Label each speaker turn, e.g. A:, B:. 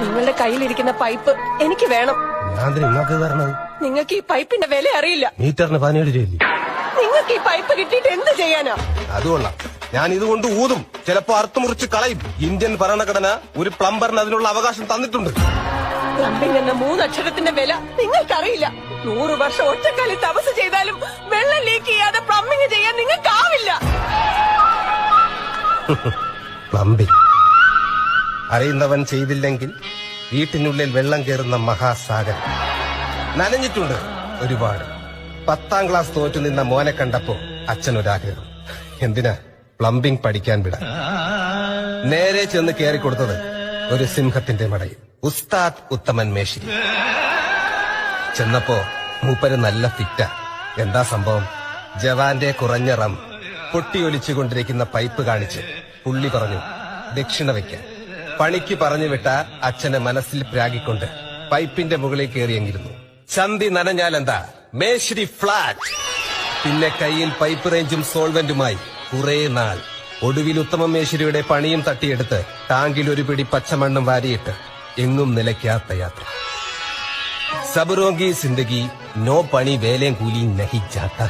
A: നിങ്ങളുടെ കയ്യിലിരിക്കുന്ന പൈപ്പ് എനിക്ക് വേണം.
B: ഞാൻ നിങ്ങൾക്ക്
A: ഈ പൈപ്പിന്റെ വില അറിയില്ല.
B: മീറ്ററിന് പതിനേഴ് രൂപ
A: നിങ്ങൾക്ക് ഈ പൈപ്പ് കിട്ടിയിട്ട് എന്ത് ചെയ്യാനാ?
B: അതുകൊള്ളാം ഞാൻ ഇതുകൊണ്ട് ഊതും. ചിലപ്പോ അർത്ഥം മുറിച്ച് കളയും. ഇന്ത്യൻ ഭരണഘടന ഒരു പ്ലംബറിന് അതിനുള്ള അവകാശം തന്നിട്ടുണ്ട്.
A: പ്ലംബിംഗ് എന്ന മൂന്നക്ഷരത്തിന്റെ വില നിങ്ങൾക്കറിയില്ല. നൂറ് വർഷം ഒറ്റക്കാലി തപസ് ചെയ്താലും വെള്ളം ലീക്ക് ചെയ്യാതെ പ്ലംബിംഗ് ചെയ്യാൻ നിങ്ങൾക്കാവില്ല.
B: പ്ലംബിംഗ്. അറിയുന്നവൻ ചെയ്തില്ലെങ്കിൽ വീട്ടിനുള്ളിൽ വെള്ളം കയറുന്ന മഹാസാഗരം. നനഞ്ഞിട്ടുണ്ട് ഒരുപാട്. പത്താം ക്ലാസ് തോറ്റു നിന്ന മോനെ കണ്ടപ്പോ അച്ഛനൊരാഗ്രഹം. എന്തിനാ പ്ലംബിംഗ് പഠിക്കാൻ വിടാൻ? നേരെ ചെന്ന് കയറി കൊടുത്തത് ഒരു സിംഹത്തിന്റെ മടയിൽ. ഉസ്താദ് ഉത്തമൻ മേശിരി. ചെന്നപ്പോ മൂപ്പര് നല്ല ഫിറ്റ. എന്താ സംഭവം? ജവാന്റെ കുറഞ്ഞ റം പൊട്ടിയൊലിച്ചുകൊണ്ടിരിക്കുന്ന പൈപ്പ് കാണിച്ച് പുള്ളി പറഞ്ഞു ദക്ഷിണ വയ്ക്കാൻ പണിക്ക് പറഞ്ഞു വിട്ട അച്ഛനെ മനസ്സിൽ പ്രാഗിക്കൊണ്ട് പൈപ്പിന്റെ മുകളിൽ കയറിയെങ്കിരുന്നു ചന്തി നനഞ്ഞാലെന്താ? മേശരി ഫ്ളാറ്റ് പിന്നെ കയ്യിൽ പൈപ്പ് റേഞ്ചും സോൾവെന്റുമായി കുറെ നാൾ. ഒടുവിൽ ഉത്തമ മേശരിയുടെ പണിയും തട്ടിയെടുത്ത് ടാങ്കിൽ ഒരു പിടി പച്ചമണ്ണും വാരിയിട്ട് എങ്ങും നിലയ്ക്കാത്ത യാത്ര. സബറോങ്കി സിന്ദഗി നോ പണി വേലയും കൂലി നഹി ജാത്ത